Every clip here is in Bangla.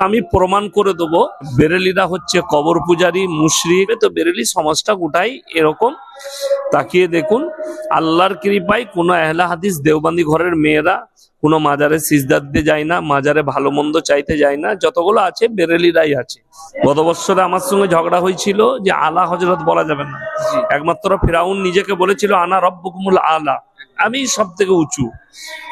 আমি প্রমাণ করে দেবো বেরেলিরা হচ্ছে কবর পূজারি মুশরিক। তো বেরেলি সমাজটা গোটাই এরকম। তাকিয়ে দেখুন আল্লাহর কৃপায় কোনো এহলা হাদিস দেওবান্দি ঘরের মেয়েরা কোনো মাজারে সিজদার দিতে যায় না মাজারে ভালো মন্দ চাইতে যায় না। যতগুলো আছে বেরেলিরাই আছে। গত বছরে আমার সঙ্গে ঝগড়া হয়েছিল যে আলা হজরত বলা যাবে না। একমাত্র ফেরাউন নিজেকে বলেছিল আনা রব্বকুমুল আলা। আমি সব থেকে উঁচু।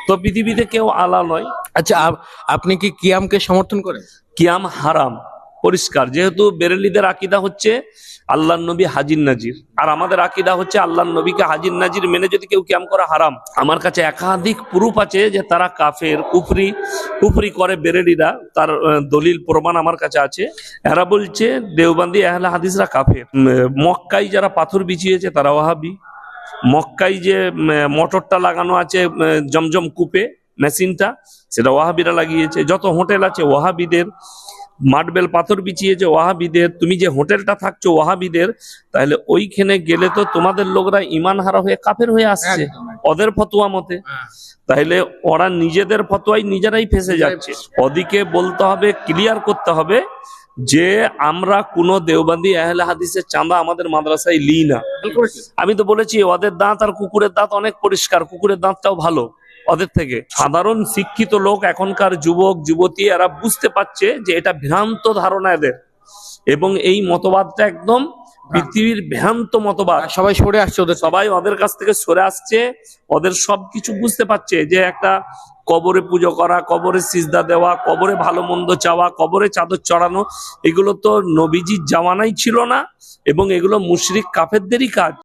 তো পৃথিবীতে কেউ আলা নয়। আচ্ছা আপ- আপনি কি কিয়ামকে সমর্থন করেন? কিয়াম হারাম, পরিষ্কার। যেহেতু বেরেলিদের আকিদা হচ্ছে আল্লাহ নবী হাজির নাজির। আর আমাদের আকিদা হচ্ছে আল্লাহ নবীকে হাজির নাজির মেনে যদি কেউ কিয়াম করা হারাম। আমার কাছে একাধিক প্রুফ আছে যে তারা কাফের, কুফরি কুফরি করে বেরেলিরা। তার দলিল, প্রমাণ আমার কাছে আছে। এরা বলছে, দেওবান্দি এহলা হাদিসরা কাফের। মক্কাই যারা পাথর বিছিয়েছে তারা ওয়াহাবি। মক্কাই যে মোটরটা লাগানো আছে জমজম কূপে মেশিনটা সেটা ওয়াহাবিরা লাগিয়েছে। যত হোটেল আছে ওয়াহাবিদের মার্বেল পাথর বিছিয়েছে ওয়াহাবিদের তুমি যে হোটেলটা থাকছো ওয়াহাবিদের তাহলে ওইখানে গেলে তো তোমাদের লোকরা ইমান হারা হয়ে কাফের হয়ে আসছে। ওদের ফতোয়া মতে। তাহলে ওরা নিজেদের ফতোয়াই নিজেরাই ফেসে যাচ্ছে। ওদিকে বলতে হবে ক্লিয়ার করতে হবে যে আমরা কোনো দেওবন্দি আহলে হাদিসের চাঁদা আমাদের মাদ্রাসায় লিই না। আমি তো বলেছি ওদের দাঁত আর কুকুরের দাঁত অনেক পরিষ্কার কুকুরের দাঁতটাও ভালো। ওদের থেকে। সাধারণ শিক্ষিত লোক এখনকার যুবক যুবতী এরা বুঝতে পারছে যে এটা ভ্রান্ত ধারণা এদের। এবং এই মতবাদটা একদম পৃথিবীর ভ্রান্ত মতবাদ। সবাই সরে আসছে ওদের সবাই ওদের কাছ থেকে সরে আসছে ওদের সবকিছু বুঝতে পারছে যে একটা কবরে পুজো করা কবরে সিজদা দেওয়া কবরে ভালো মন্দ চাওয়া কবরে চাদর চড়ানো এগুলো তো নবীজির জামানাই ছিল না এবং এগুলো মুশরিক কাফেরদেরই কাজ।